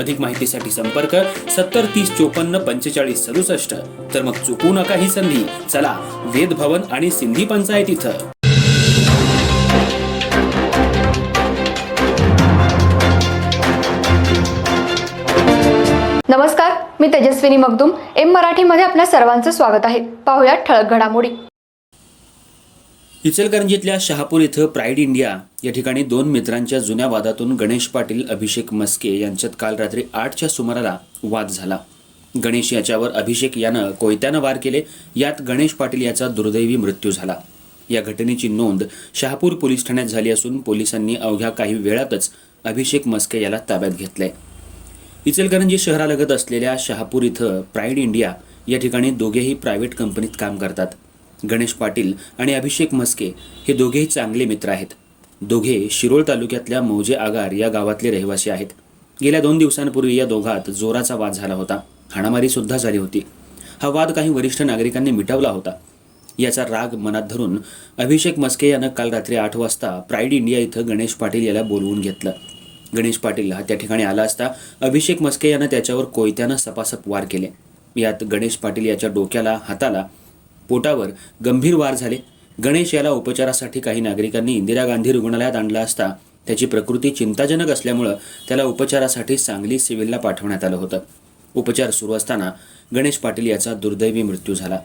अधिक माहितीसाठी संपर्क सत्तर तीस चोपन्न पंचेचाळीस सदुसष्ट. तर मग चुकू नका ही संधी. चला वेद भवन आणि सिंधी पंचायत इथं. नमस्कार मी तेजस्विनी मगदुम. एम मराठीमध्ये आपल्या सर्वांचं स्वागत आहे. पाहुयात ठळक घडामोडी. इचलकरंजीतल्या शहापूर इथं प्राईड इंडिया या ठिकाणी दोन मित्रांच्या जुन्या वादातून गणेश पाटील अभिषेक मस्के यांच्यात काल रात्री आठच्या सुमाराला वाद झाला. गणेश याच्यावर अभिषेक यानं कोयत्यानं वार केले यात गणेश पाटील याचा दुर्दैवी मृत्यू झाला. या घटनेची नोंद शहापूर पोलीस ठाण्यात झाली असून पोलिसांनी अवघ्या काही वेळातच अभिषेक मस्के याला ताब्यात घेतलंय. इचलकरंजी शहरालगत असलेल्या शहापूर इथं प्राईड इंडिया या ठिकाणी दोघेही प्रायव्हेट कंपनीत काम करतात. गणेश पाटील आणि अभिषेक मस्के हे दोघेही चांगले मित्र आहेत. दोघे शिरोळ तालुक्यातल्या मौजे आगार या गावातले रहिवासी आहेत. गेल्या दोन दिवसांपूर्वी या दोघात जोराचा वाद झाला होता. हाणामारी सुद्धा झाली होती. हा वाद काही वरिष्ठ नागरिकांनी मिटवला होता. याचा राग मनात धरून अभिषेक मस्के यानं काल रात्री आठ वाजता प्राईड इंडिया इथं गणेश पाटील याला बोलवून घेतलं. गणेश पाटील हा त्या ठिकाणी आला असता अभिषेक मस्के यानं त्याच्यावर कोयत्यानं सपासप वार केले. यात गणेश पाटील याच्या डोक्याला हाताला पोटावर गंभीर वार झाले. गणेश याला उपचारासाठी काही नागरिकांनी इंदिरा गांधी रुग्णालयात आणला असता त्याची प्रकृती चिंताजनक असल्यामुळं त्याला उपचारासाठी सांगली सिव्हिलला पाठवण्यात आलं होतं. उपचार सुरू असताना गणेश पाटील याचा दुर्दैवी मृत्यू झाला.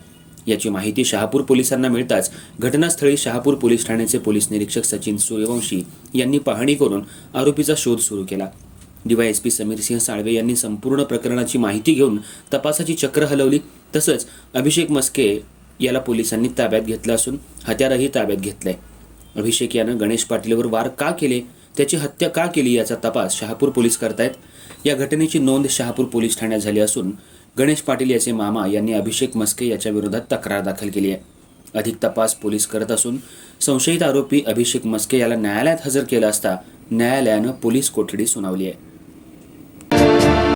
याची माहिती शहापूर पोलिसांना मिळताच घटनास्थळी शहापूर पोलीस ठाण्याचे पोलीस निरीक्षक सचिन सूर्यवंशी यांनी पाहणी करून आरोपीचा शोध सुरू केला. डीवायएसपी समीर सिंह साळवे यांनी संपूर्ण प्रकरणाची माहिती घेऊन तपासाची चक्र हलवली. तसंच अभिषेक मस्के याला पोलिसांनी ताब्यात घेतलं असून हत्यारही ताब्यात घेतलंय. अभिषेक यानं गणेश पाटीलवर वार का केले? त्याची हत्या का केली याचा तपास शहापूर पोलीस करतायत. या घटनेची नोंद शहापूर पोलीस ठाण्यात झाली असून गणेश पाटील याचे मामा यांनी अभिषेक मस्के याच्या विरोधात तक्रार दाखल केली आहे. अधिक तपास पोलीस करत असून संशयित आरोपी अभिषेक मस्के याला न्यायालयात हजर केला असता न्यायालयानं पोलीस कोठडी सुनावली आहे.